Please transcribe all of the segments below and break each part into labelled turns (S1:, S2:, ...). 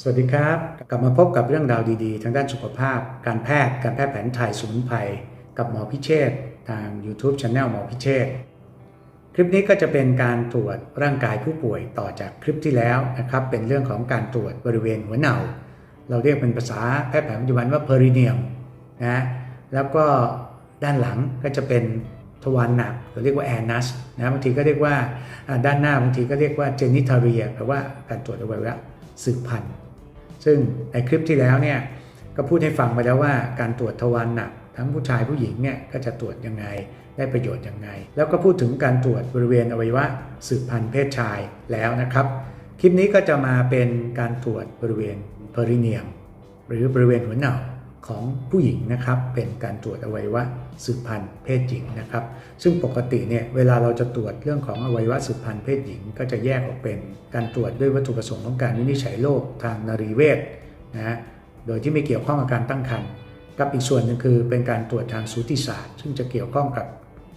S1: สวัสดีครับ กลับมาพบกับเรื่องราวดีๆ ทางด้านสุขภาพ การแพทย์ การแพทย์แผนไทยสมุนไพรกับหมอพิเชษทาง YouTube Channel หมอพิเชษคลิปนี้ก็จะเป็นการตรวจร่างกายผู้ป่วยต่อจากคลิปที่แล้วนะครับ เป็นเรื่องของการตรวจบริเวณหัวเหน่า เราเรียกเป็นภาษาแพทย์แผนปัจจุบันว่า perineum นะแล้วก็ด้านหลังก็จะเป็นทวารหนักเราเรียกว่า anus นะบางทีก็เรียกว่าด้านหน้าบางทีก็เรียกว่า genitalia แปลว่าการตรวจอวัยวะสืบพันธุ์ ซึ่งในคลิปที่แล้วเนี่ยก็พูดให้ฟังไปแล้วว่าการตรวจทวารหนักทั้งผู้ชายผู้หญิงเนี่ยก็จะตรวจยังไงได้ประโยชน์ยังไง แล้วก็พูดถึงการตรวจบริเวณอวัยวะสืบพันธุ์เพศชายแล้วนะครับ คลิปนี้ก็จะมาเป็นการตรวจบริเวณเพริเนียม หรือบริเวณหัวเหน่า ของผู้หญิงนะครับ เป็นการตรวจอวัยวะสืบพันธุ์เพศหญิงนะครับ ซึ่งปกติเนี่ยเวลาเราจะตรวจเรื่องของอวัยวะสืบพันธุ์เพศหญิง ก็จะแยกออกเป็นการตรวจด้วยวัตถุประสงค์ของการวินิจฉัยโรคทางนรีเวชนะฮะโดยที่ไม่เกี่ยวข้องกับการตั้งครรภ์กับอีกส่วนหนึ่งคือเป็นการตรวจทางสูติศาสตร์ ซึ่งจะเกี่ยวข้องกับ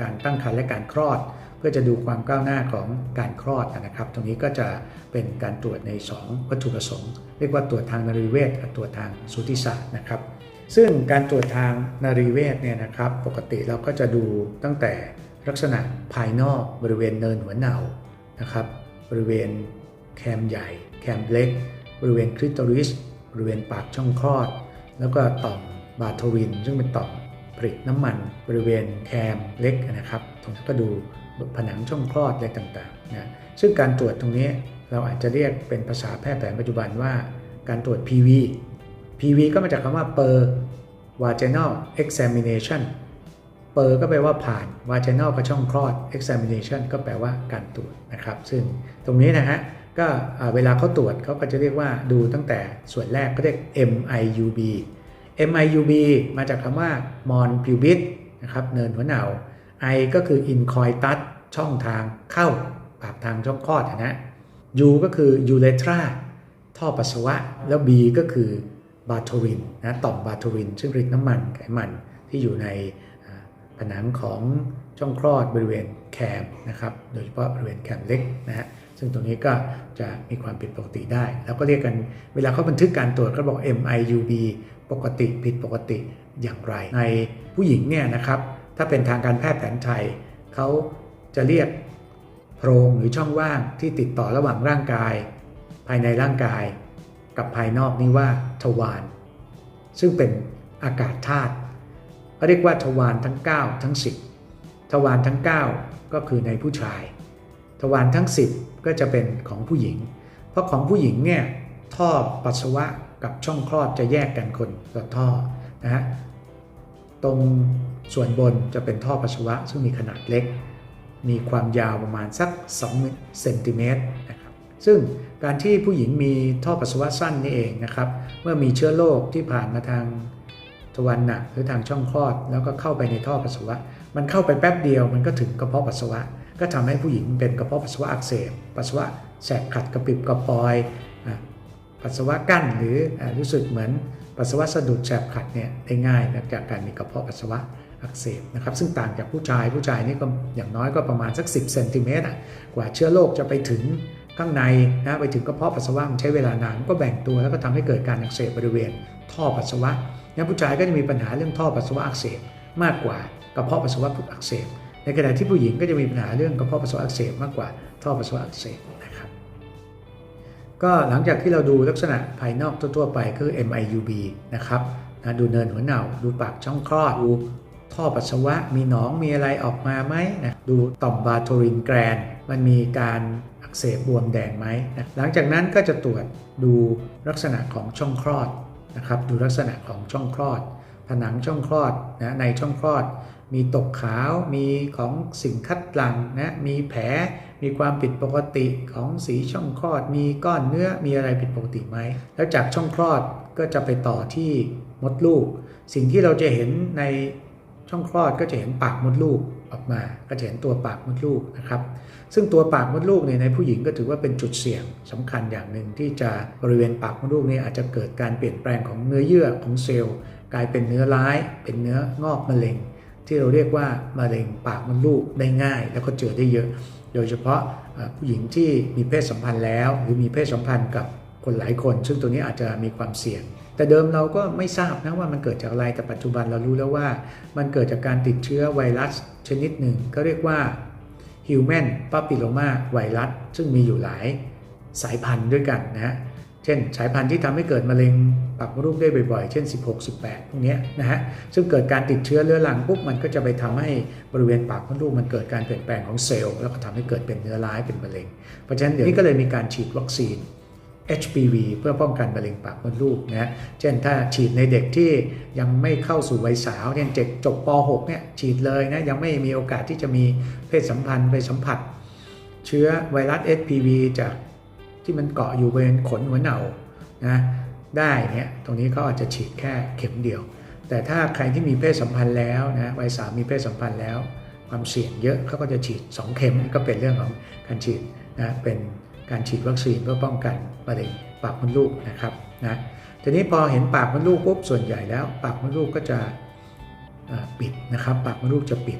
S1: การตั้งครรภ์และการคลอด เพื่อจะดูความก้าวหน้าของการคลอดนะครับ ตรงนี้ก็จะเป็นการตรวจใน 2 วัตถุประสงค์ เรียกว่าตรวจทางนรีเวชกับตรวจทางสูติศาสตร์นะครับ ซึ่งการตรวจทางนารีเวชเนี่ยนะครับปกติเราก็จะดูตั้งแต่ลักษณะภายนอกบริเวณเนินหัวเหน่านะครับบริเวณแคมใหญ่ แคมเล็ก บริเวณคลิตอริสบริเวณปากช่องคลอด แล้วก็ต่อมบาโทวิน ซึ่งเป็นต่อมผลิตน้ำมัน บริเวณแคมเล็กนะครับตรงนี้ก็ดูผนังช่องคลอดอะไรต่างๆนะซึ่งการตรวจตรงนี้เราอาจจะเรียกเป็นภาษาแพทย์แผนปัจจุบันว่า การตรวจ PV PV ก็มาจากคำว่า per vaginal examination per ก็แปลว่าผ่าน vaginal ก็ช่องคลอด examination ก็แปลว่าการตรวจนะครับ ซึ่งตรงนี้นะฮะก็เวลาเขาตรวจเขาก็จะเรียกว่าดูตั้งแต่ส่วนแรกก็เรียก MIUB MIUB มาจากคำว่า mon pubis นะครับเนินหัวเหน่า I ก็คือ incoitus ช่องทางเข้าปากทางช่องคลอดนะ U ก็คือ urethra ท่อปัสสาวะ แล้ว B ก็คือ บาโทรินนะต่อมบาโทริน ซึ่งผลิตน้ำมันไขมันที่อยู่ในผนังของช่องคลอดบริเวณแคมนะครับ โดยเฉพาะบริเวณแคมเล็กนะฮะซึ่งตรงนี้ก็จะมีความผิดปกติได้ แล้วก็เรียกกันเวลาเขาบันทึกการตรวจก็บอก MIUB ปกติผิดปกติอย่างไร ในผู้หญิงเนี่ยนะครับถ้าเป็นทางการแพทย์แผนไทยเขาจะเรียกโพรงหรือช่องว่างที่ติดต่อระหว่างร่างกาย ภายในร่างกาย กับภายนอกนี่ว่าทวารซึ่งเป็นอากาศธาตุเขาเรียกว่าทวารทั้ง 9 ทั้ง 10 ทวารทั้ง 9 ก็คือในผู้ชาย ทวารทั้ง 10 ก็จะเป็นของผู้หญิง เพราะของผู้หญิงเนี่ยท่อปัสสาวะกับช่องคลอดจะแยกกันคนละท่อนะฮะตรงส่วนบนจะเป็นท่อปัสสาวะซึ่งมีขนาดเล็ก มีความยาวประมาณสัก2เซนติเมตรนะครับซึ่ง การที่ผู้หญิงมีท่อปัสสาวะสั้นนี่เองนะครับ เมื่อมีเชื้อโรคที่ผ่านมาทางทวารหนักหรือทางช่องคลอด แล้วก็เข้าไปในท่อปัสสาวะ มันเข้าไปแป๊บเดียวมันก็ถึงกระเพาะปัสสาวะ ก็ทำให้ผู้หญิงเป็นกระเพาะปัสสาวะอักเสบปัสสาวะแสบขัดกระปิบกระปอยอะปัสสาวะกั้นหรือรู้สึกเหมือนปัสสาวะสะดุดแสบขัดเนี่ยได้ง่ายจากการมีกระเพาะปัสสาวะอักเสบนะครับซึ่งต่างจากผู้ชายผู้ชายนี่ก็อย่างน้อยก็ประมาณสัก 10เซนติเมตรกว่าเชื้อโรคจะไปถึง ข้างในนะไปถึงกระเพาะปัสสาวะมันใช้เวลานานก็แบ่งตัวแล้วก็ทำให้เกิดการอักเสบบริเวณ ท่อปัสสาวะงั้นผู้ชายก็จะมีปัญหาเรื่องท่อปัสสาวะอักเสบมากกว่ากระเพาะปัสสาวะอักเสบ ในขณะที่ผู้หญิงก็จะมีปัญหาเรื่องกระเพาะปัสสาวะอักเสบมากกว่าท่อปัสสาวะอักเสบนะครับก็หลังจากที่เราดูลักษณะภายนอกทั่วๆไปคือ MIUB นะครับนะดูเนินหัวเน่า ดูปากช่องคลอดดูท่อปัสสาวะมีหนองมีอะไรออกมาไหมนะดูต่อมบาโทรินแกรน มันมีการ เสบบวมแดงไหมนะหลังจากนั้นก็จะตรวจดูลักษณะของช่องคลอดนะครับดูลักษณะของช่องคลอด ผนังช่องคลอดนะในช่องคลอด มีตกขาวมีของสิ่งคัดหลั่งนะมีแผลมีความผิดปกติของสีช่องคลอด มีก้อนเนื้อมีอะไรผิดปกติไหมแล้วจากช่องคลอดก็จะไปต่อที่มดลูก สิ่งที่เราจะเห็นในช่องคลอดก็จะเห็นปากมดลูก ออกมาก็จะเห็นตัวปากมดลูกนะครับ ซึ่งตัวปากมดลูกเนี่ยในผู้หญิงก็ถือว่าเป็นจุดเสี่ยงสำคัญอย่างหนึ่งที่จะบริเวณปากมดลูกนี่ยอาจจะเกิดการเปลี่ยนแปลงของเนื้อเยื่อของเซลล์ กลายเป็นเนื้อร้าย เป็นเนื้องอกมะเร็ง ที่เราเรียกว่ามะเร็งปากมดลูกได้ง่าย แล้วก็เจอได้เยอะ โดยเฉพาะผู้หญิงที่มีเพศสัมพันธ์แล้ว หรือมีเพศสัมพันธ์กับคนหลายคน ซึ่งตัวนี้อาจจะมีความเสี่ยง แต่เดิมเราก็ไม่ทราบนะว่ามันเกิดจากอะไรแต่ปัจจุบันเรารู้แล้วว่า มันเกิดจากการติดเชื้อไวรัสชนิดหนึ่งก็เรียกว่า Human Papilloma Virus ซึ่งมีอยู่หลายสายพันธุ์ด้วยกันนะฮะเช่น สายพันธุ์ที่ทำให้เกิดมะเร็งปากมดลูกได้บ่อยๆ เช่น 16 18 พวกนี้นะฮะซึ่งเกิดการติดเชื้อเรื้อรังปุ๊บมันก็จะไปทำให้บริเวณปากมดลูกมันเกิดการเปลี่ยนแปลงของเซลล์แล้วก็ทำให้เกิดเป็นเนื้อร้ายเป็นมะเร็ง เพราะฉะนั้นเดี๋ยวนี้ก็เลยมีการฉีดวัคซีน HPV เพื่อป้องกันมะเร็งปากมดลูกนะเช่นถ้าฉีดในเด็กที่ยังไม่เข้าสู่วัยสาวเช่นเด็กจบป .6 เนี่ยฉีดเลยนะยังไม่มีโอกาสที่จะมีเพศสัมพันธ์ไปสัมผัส เชื้อไวรัส HPV จากที่มันเกาะอยู่บริเวณขนหัวเหน่านะได้เนี่ยตรงนี้เขาอาจจะฉีดแค่เข็มเดียว แต่ถ้าใครที่มีเพศสัมพันธ์แล้วนะวัยสาวมีเพศสัมพันธ์แล้ว ความเสี่ยงเยอะเขาก็จะฉีด 2 เข็มก็เป็นเรื่องของการฉีดนะเป็น การฉีดวัคซีนเพื่อป้องกันมะเร็งปากมดลูกนะครับนะทีนี้พอเห็นปากมดลูกปุ๊บส่วนใหญ่แล้ว ปากมดลูกก็จะปิดนะครับ ปากมดลูกจะปิด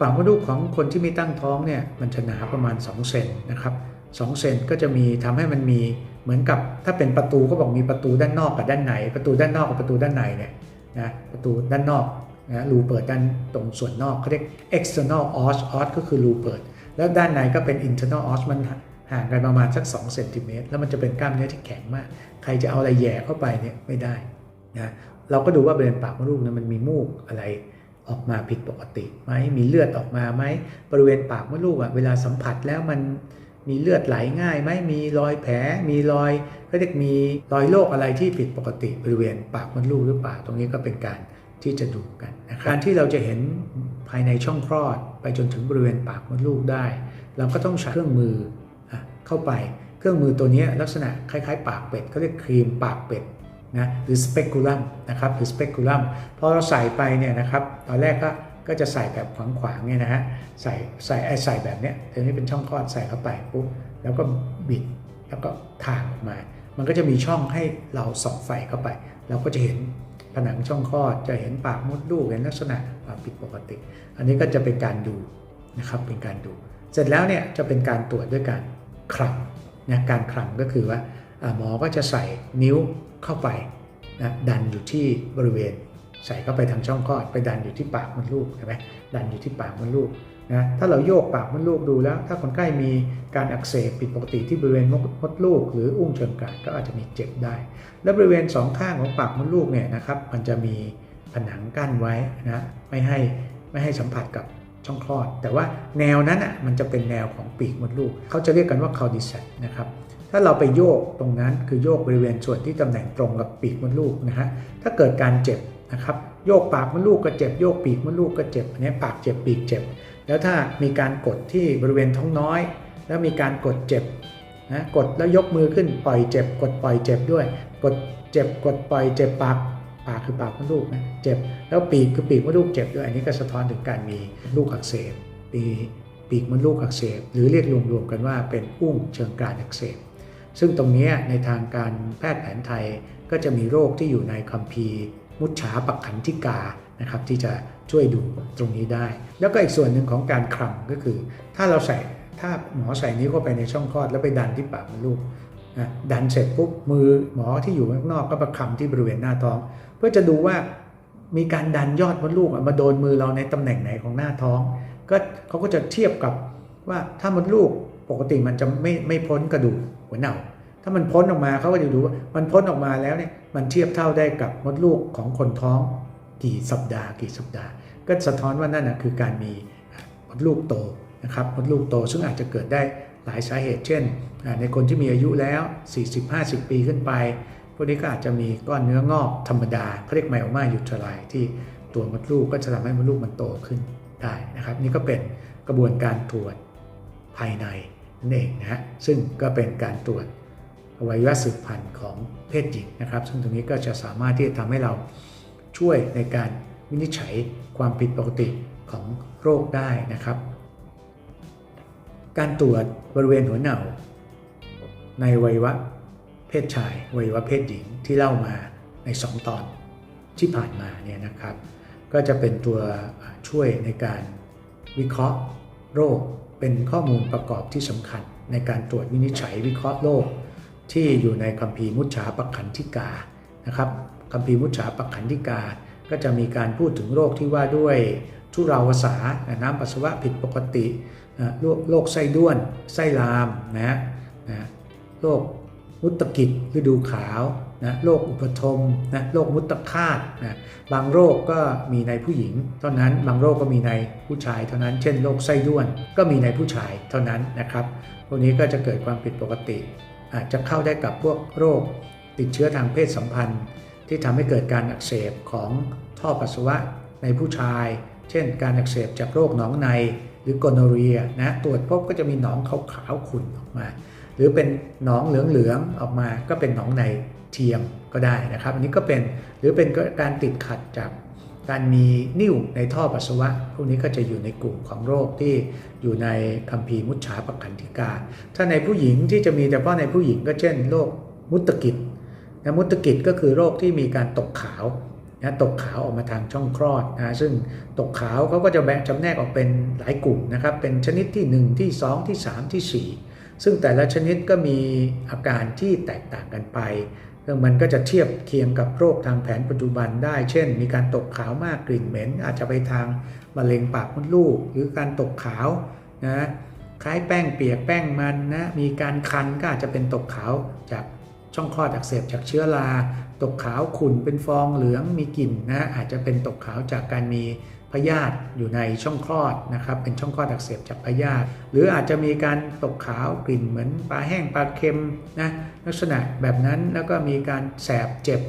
S1: ปากมดลูกของคนที่ไม่ตั้งท้องเนี่ยมันจะหนาประมาณ 2 เซนนะครับ2เซนก็จะมีทำให้มันมีเหมือนกับถ้าเป็นประตูก็บอกมีประตูด้านนอกกับด้านในประตูด้านนอกกับประตูด้านในเนี่ยนะประตูด้านนอกนะรูเปิดด้านตรงส่วนนอกเขาเรียก external os os ก็คือรูเปิด แล้วด้านในก็เป็น internal os มัน ห่างกันประมาณสัก2เซนติเมตรแล้วมันจะเป็นกล้ามเนื้อที่แข็งมาก ใครจะเอาอะไรแย่เข้าไปเนี่ยไม่ได้นะเราก็ดูว่าบริเวณปากมดลูกนะมันมีมูกอะไรออกมาผิดปกติไหมมีเลือดออกมาไหมบริเวณปากมดลูกอะเวลาสัมผัสแล้วมันมีเลือดไหลง่ายไหมมีรอยแผล มีรอยก็เรียกมีรอยโรคอะไรที่ผิดปกติบริเวณปากมดลูกหรือเปล่าตรงนี้ก็เป็นการที่จะดูกันนะครับการที่เราจะเห็นภายในช่องคลอด ไปจนถึงบริเวณปากมดลูกได้ เราก็ต้องใช้เครื่องมือ เข้าไป เครื่องมือตัวนี้ลักษณะคล้ายๆ ปากเป็ดเขาเรียกครีมปากเป็ดนะหรือสเปกุลัมนะครับหรือสเปกุลัมพอเราใส่ไปเนี่ยนะครับตอนแรกก็ก็จะใส่แบบขวางๆเนี่ยนะฮะใส่ใส่ไอ้ใส่แบบเนี้ยทีนี้เป็นช่องคลอดใส่เข้าไปปุ๊บแล้วก็บิดแล้วก็ทางออกมา มันก็จะมีช่องให้เราส่องไฟเข้าไป เราก็จะเห็นผนังช่องคลอดจะเห็นปากมดลูกเห็นลักษณะความผิดปกติ อันนี้ก็จะเป็นการดูนะครับเป็นการดู เสร็จแล้วเนี่ยจะเป็นการตรวจด้วยการ คลำนะการคลำก็คือว่าหมอก็จะใส่นิ้วเข้าไปนะดันอยู่ที่บริเวณ ใส่เข้าไปทางช่องคลอดไปดันอยู่ที่ปากมดลูกใช่ไหมดันอยู่ที่ปากมดลูกนะถ้าเราโยกปากมดลูกดูแล้ว ถ้าคนไข้มีการอักเสบผิดปกติที่บริเวณมดลูก หรืออุ้งเชิงกรานก็อาจจะมีเจ็บได้ และบริเวณสองข้างของปากมดลูกเนี่ยนะครับมันจะมีผนังกั้นไว้นะไม่ให้ไม่ให้สัมผัสกับ ช่องคลอด แต่ว่าแนวนั้นอะมันจะเป็นแนวของปีกมดลูก เขาจะเรียกกันว่าคาดิเซตนะครับถ้าเราไปโยกตรงนั้นคือโยกบริเวณส่วนที่ตำแหน่งตรงกับปีกมดลูกนะฮะถ้าเกิดการเจ็บนะครับโยกปากมดลูกก็เจ็บโยกปีกมดลูกก็เจ็บอันนี้ปากเจ็บปีกเจ็บ แล้วถ้ามีการกดที่บริเวณท้องน้อย แล้วมีการกดเจ็บนะกดแล้วยกมือขึ้นปล่อยเจ็บ กดปล่อยเจ็บด้วย กดเจ็บกดปล่อยเจ็บปาก ปากคือปากมดลูกนะเจ็บ แล้วปีกคือปีกมดลูกเจ็บด้วยอันนี้ก็สะท้อนถึงการมีลูกอักเสบปีปีกมดลูกอักเสบ หรือเรียกรวมๆกันว่าเป็นอุ้งเชิงกรานอักเสบ ซึ่งตรงนี้ในทางการแพทย์แผนไทยก็จะมีโรคที่อยู่ในคัมภีร์มุชฉาปักขันธิกานะครับที่จะช่วยดูตรงนี้ได้ แล้วก็อีกส่วนหนึ่งของการคลำก็คือ ถ้าเราใส่ถ้าหมอใส่นิ้วเข้าไปในช่องคลอดแล้วไปดันที่ปากมดลูก ดันเสร็จปุ๊บมือหมอที่อยู่ข้างนอกก็ประคำที่บริเวณหน้าท้อง เพื่อจะดูว่ามีการดันยอดมดลูกมาโดนมือเราในตำแหน่งไหนของหน้าท้อง ก็เขาก็จะเทียบกับว่าถ้ามดลูกปกติมันจะไม่ไม่พ้นกระดูกหัวเน่า ถ้ามันพ้นออกมาเขาก็จะดูว่ามันพ้นออกมาแล้วเนี่ยมันเทียบเท่าได้กับมดลูกของคนท้องกี่สัปดาห์ กี่สัปดาห์ ก็สะท้อนว่านั่นนะคือการมีมดลูกโตนะครับมดลูกโตซึ่งอาจจะเกิดได้ หลายสาเหตุ เช่น ในคนที่มีอายุแล้ว 40-50 ปีขึ้นไป พวกนี้ก็อาจจะมีก้อนเนื้องอกธรรมดาเขาเรียกไมโอมายูทรายที่ตัวมดลูกก็จะทำให้มดลูกมันโตขึ้นได้นะครับ นี่ก็เป็นกระบวนการตรวจภายในนั่นเองนะฮะซึ่งก็เป็นการตรวจอวัยวะสืบพันธุ์ของเพศหญิงนะครับ ซึ่งตรงนี้ก็จะสามารถที่จะทำให้เราช่วยในการวินิจฉัยความผิดปกติของโรคได้นะครับ การตรวจบริเวณหัวเหน่า ในวัยวะเพศชายวัยวะเพศหญิงที่เล่ามาใน 2 ตอนที่ผ่านมาเนี่ยนะครับ ก็จะเป็นตัวช่วยในการวิเคราะห์โรคเป็นข้อมูลประกอบที่สำคัญ ในการตรวจวินิจฉัยวิเคราะห์โรคที่อยู่ในคัมภีร์มุจฉาปักขันธิกานะครับคัมภีร์มุจฉาปักขันธิกา ก็จะมีการพูดถึงโรคที่ว่าด้วยทุราวสาน้ำปัสสาวะผิดปกติ โรคไส้ด้วน ไส้ลามนะฮะโรคมุตตกิจฤดูขาวนะโรคอุปทมนะโรคมุตตคาตนะบางโรคก็มีในผู้หญิง เท่านั้นบางโรคก็มีในผู้ชายเท่านั้น เช่นโรคไส้ด้วนก็มีในผู้ชายเท่านั้นนะครับพวกนี้ก็จะเกิดความผิดปกติ อาจจะเข้าได้กับพวกโรคติดเชื้อทางเพศสัมพันธ์ ที่ทำให้เกิดการอักเสบของท่อปัสสาวะในผู้ชาย เช่น การอักเสบจากโรคหนองใน หรือกโนเรียนะตรวจพบก็จะมีหนองขาวๆขุ่นออกมา หรือเป็นหนองเหลืองๆออกมา ก็เป็นหนองในเทียมก็ได้นะครับ อันนี้ก็เป็นหรือเป็นการติดขัดจากการมีนิ่วในท่อปัสสาวะ พวกนี้ก็จะอยู่ในกลุ่มของโรคที่อยู่ในคัมภีร์มุจฉาปขันธิกา ถ้าในผู้หญิงที่จะมีเฉพาะในผู้หญิงก็เช่นโรคมุตตกิจนะมุตตกิจก็คือโรคที่มีการตกขาว นะตกขาวออกมาทางช่องคลอดนะซึ่งตกขาวเขาก็จะแบ่งจำแนกออกเป็นหลายกลุ่มนะครับ เป็นชนิดที่ 1 ที่ 2 ที่ 3 ที่ 4 ซึ่งแต่ละชนิดก็มีอาการที่แตกต่างกันไปซึ่งมันก็จะเทียบเคียงกับโรคทางแผนปัจจุบันได้ เช่น มีการตกขาวมากกลิ่นเหม็น อาจจะไปทางมะเร็งปากมดลูก หรือการตกขาวนะคล้ายแป้งเปียกแป้งมันนะมีการคันก็อาจจะเป็นตกขาวจากช่องคลอดอักเสบจากเชื้อรา ตกขาวขุ่นเป็นฟองเหลืองมีกลิ่นนะอาจจะเป็นตกขาวจากการมีพยาธิอยู่ในช่องคลอดนะครับ เป็นช่องคลอดอักเสบจากพยาธิหรืออาจจะมีการตกขาวกลิ่นเหมือนปลาแห้งปลาเค็มนะลักษณะแบบนั้นแล้วก็มีการแสบเจ็บ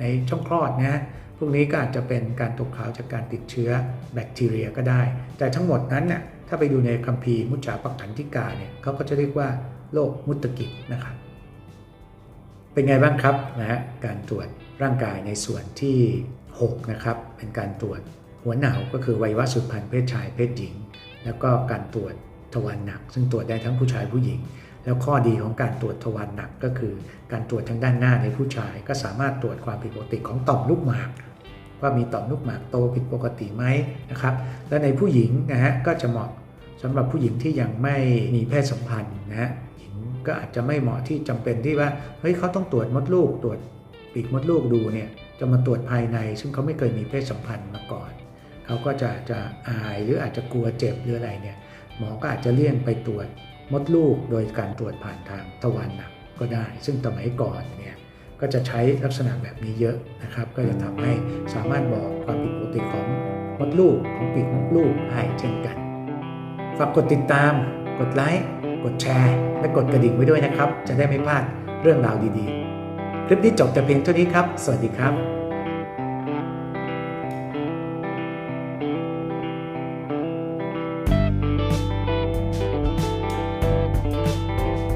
S1: ในช่องคลอดนะพวกนี้ก็อาจจะเป็นการตกขาวจากการติดเชื้อแบคทีเรียก็ได้ แต่ทั้งหมดนั้นน่ยถ้าไปดูในคัมภีร์มุจฉาปักขันธิกาเนี่ยเขาก็จะเรียกว่าโรคมุตตกิจนะครับ เป็นไงบ้างครับนะฮะการตรวจร่างกายในส่วนที่ 6 นะครับ เป็นการตรวจหัวหนาวก็คือวัยวะสุดพันธุ์เพศชายเพศหญิง แล้วก็การตรวจทวารหนัก ซึ่งตรวจได้ทั้งผู้ชายผู้หญิง แล้วข้อดีของการตรวจทวารหนักก็คือ การตรวจทางด้านหน้าในผู้ชาย ก็สามารถตรวจความผิดปกติของต่อมลูกหมาก ว่ามีต่อมลูกหมากโตผิดปกติไหมนะครับ และในผู้หญิงนะฮะก็จะเหมาะสำหรับผู้หญิงที่ยังไม่มีเพศสัมพันธ์นะฮะหญิง ก็อาจจะไม่เหมาะที่จำเป็นที่ว่าเฮ้ยเขาต้องตรวจมดลูก ตรวจปีกมดลูกดูเนี่ยจะมาตรวจภายใน ซึ่งเขาไม่เคยมีเพศสัมพันธ์มาก่อนเขาก็จะจะอายหรืออาจจะกลัวเจ็บหรืออะไรเนี่ยหมอก็อาจจะเลี่ยงไปตรวจมดลูกโดยการตรวจผ่านทางทวารหนักก็ได้ ซึ่งสมัยก่อนเนี่ยก็จะใช้ลักษณะแบบนี้เยอะนะครับ ก็จะทำให้สามารถบอกความผิดปกติของมดลูกของปีกมดลูกให้เช่นกันฝากกดติดตามกดไลค์ กดแชร์และกดกระดิ่งไว้ด้วยนะครับ จะได้ไม่พลาดเรื่องราวดีๆ คลิปนี้จบแต่เพียงเท่านี้ครับ สวัสดีครับ